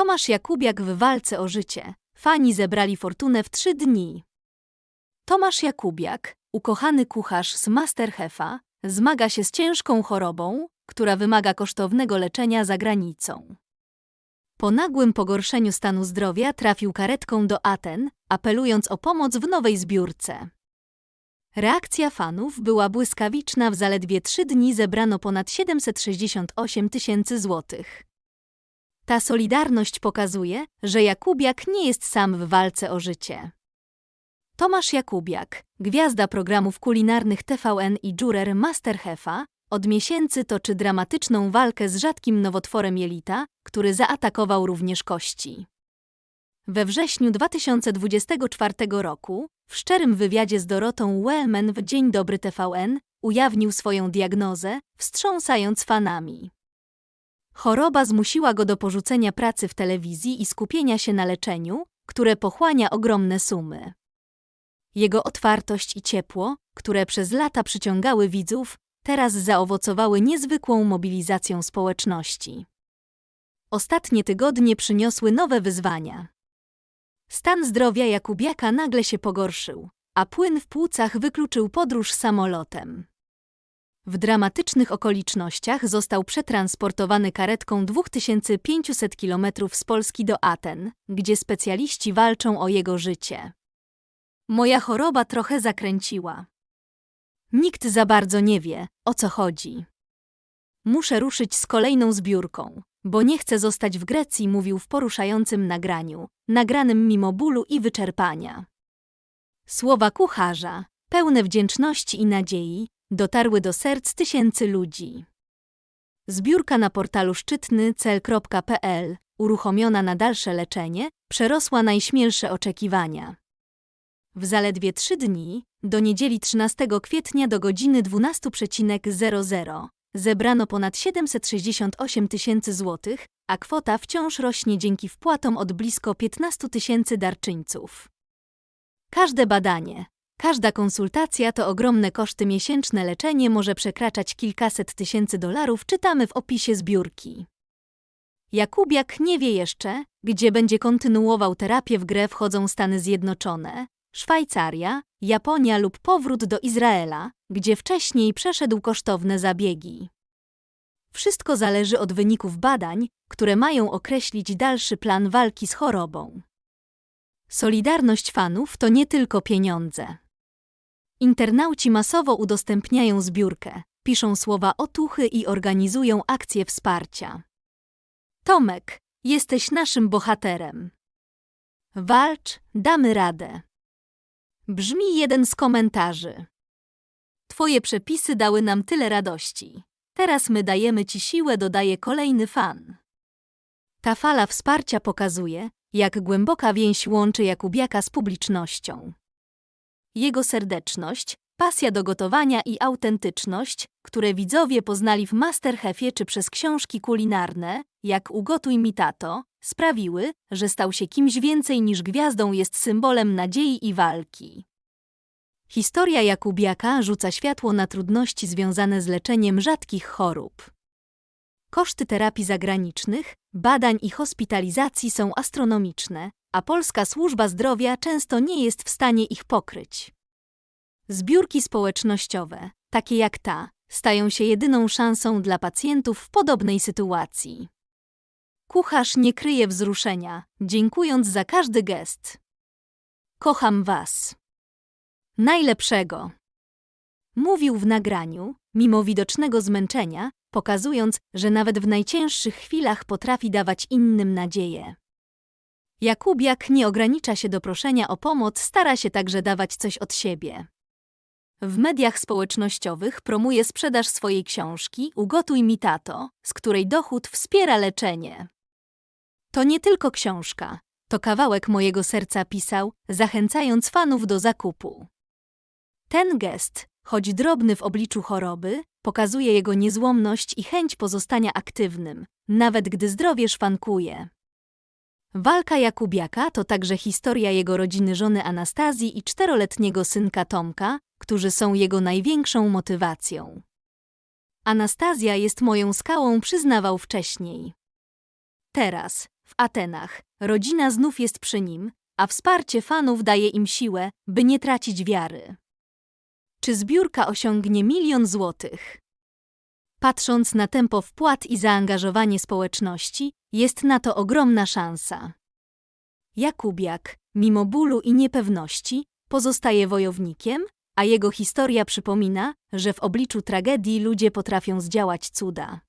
Tomasz Jakubiak w walce o życie. Fani zebrali fortunę w trzy dni. Tomasz Jakubiak, ukochany kucharz z Masterchefa, zmaga się z ciężką chorobą, która wymaga kosztownego leczenia za granicą. Po nagłym pogorszeniu stanu zdrowia trafił karetką do Aten, apelując o pomoc w nowej zbiórce. Reakcja fanów była błyskawiczna, w zaledwie trzy dni zebrano ponad 768 tysięcy złotych. Ta solidarność pokazuje, że Jakubiak nie jest sam w walce o życie. Tomasz Jakubiak, gwiazda programów kulinarnych TVN i juror Masterchefa, od miesięcy toczy dramatyczną walkę z rzadkim nowotworem jelita, który zaatakował również kości. We wrześniu 2024 roku, w szczerym wywiadzie z Dorotą Wellman w Dzień Dobry TVN, ujawnił swoją diagnozę, wstrząsając fanami. Choroba zmusiła go do porzucenia pracy w telewizji i skupienia się na leczeniu, które pochłania ogromne sumy. Jego otwartość i ciepło, które przez lata przyciągały widzów, teraz zaowocowały niezwykłą mobilizacją społeczności. Ostatnie tygodnie przyniosły nowe wyzwania. Stan zdrowia Jakubiaka nagle się pogorszył, a płyn w płucach wykluczył podróż samolotem. W dramatycznych okolicznościach został przetransportowany karetką 2500 km z Polski do Aten, gdzie specjaliści walczą o jego życie. Moja choroba trochę zakręciła. Nikt za bardzo nie wie, o co chodzi. Muszę ruszyć z kolejną zbiórką, bo nie chcę zostać w Grecji, mówił w poruszającym nagraniu, nagranym mimo bólu i wyczerpania. Słowa kucharza, pełne wdzięczności i nadziei, dotarły do serc tysięcy ludzi. Zbiórka na portalu szczytny cel.pl, uruchomiona na dalsze leczenie, przerosła najśmielsze oczekiwania. W zaledwie trzy dni, do niedzieli 13 kwietnia do godziny 12.00, zebrano ponad 768 tysięcy złotych, a kwota wciąż rośnie dzięki wpłatom od blisko 15 tysięcy darczyńców. Każde badanie, każda konsultacja to ogromne koszty miesięczne leczenie może przekraczać kilkaset tysięcy dolarów, czytamy w opisie zbiórki. Jakubiak nie wie jeszcze, gdzie będzie kontynuował terapię w grę wchodzą Stany Zjednoczone, Szwajcaria, Japonia lub powrót do Izraela, gdzie wcześniej przeszedł kosztowne zabiegi. Wszystko zależy od wyników badań, które mają określić dalszy plan walki z chorobą. Solidarność fanów to nie tylko pieniądze. Internauci masowo udostępniają zbiórkę, piszą słowa otuchy i organizują akcje wsparcia. Tomek, jesteś naszym bohaterem. Walcz, damy radę. Brzmi jeden z komentarzy. Twoje przepisy dały nam tyle radości. Teraz my dajemy ci siłę, dodaje kolejny fan. Ta fala wsparcia pokazuje, jak głęboka więź łączy Jakubiaka z publicznością. Jego serdeczność, pasja do gotowania i autentyczność, które widzowie poznali w Masterchefie czy przez książki kulinarne, jak Ugotuj mi tato, sprawiły, że stał się kimś więcej niż gwiazdą jest symbolem nadziei i walki. Historia Jakubiaka rzuca światło na trudności związane z leczeniem rzadkich chorób. Koszty terapii zagranicznych, badań i hospitalizacji są astronomiczne, a polska służba zdrowia często nie jest w stanie ich pokryć. Zbiórki społecznościowe, takie jak ta, stają się jedyną szansą dla pacjentów w podobnej sytuacji. Kucharz nie kryje wzruszenia, dziękując za każdy gest. Kocham Was. Najlepszego. Mówił w nagraniu, mimo widocznego zmęczenia, pokazując, że nawet w najcięższych chwilach potrafi dawać innym nadzieję. Jakubiak nie ogranicza się do proszenia o pomoc, stara się także dawać coś od siebie. W mediach społecznościowych promuje sprzedaż swojej książki Ugotuj mi tato, z której dochód wspiera leczenie. To nie tylko książka, to kawałek mojego serca pisał, zachęcając fanów do zakupu. Ten gest, choć drobny w obliczu choroby, pokazuje jego niezłomność i chęć pozostania aktywnym, nawet gdy zdrowie szwankuje. Walka Jakubiaka to także historia jego rodziny żony Anastazji i czteroletniego synka Tomka, którzy są jego największą motywacją. Anastazja jest moją skałą, przyznawał wcześniej. Teraz, W Atenach rodzina znów jest przy nim, a wsparcie fanów daje im siłę, by nie tracić wiary. Czy zbiórka osiągnie milion złotych? Patrząc na tempo wpłat i zaangażowanie społeczności, jest na to ogromna szansa. Jakubiak, mimo bólu i niepewności, pozostaje wojownikiem, a jego historia przypomina, że w obliczu tragedii ludzie potrafią zdziałać cuda.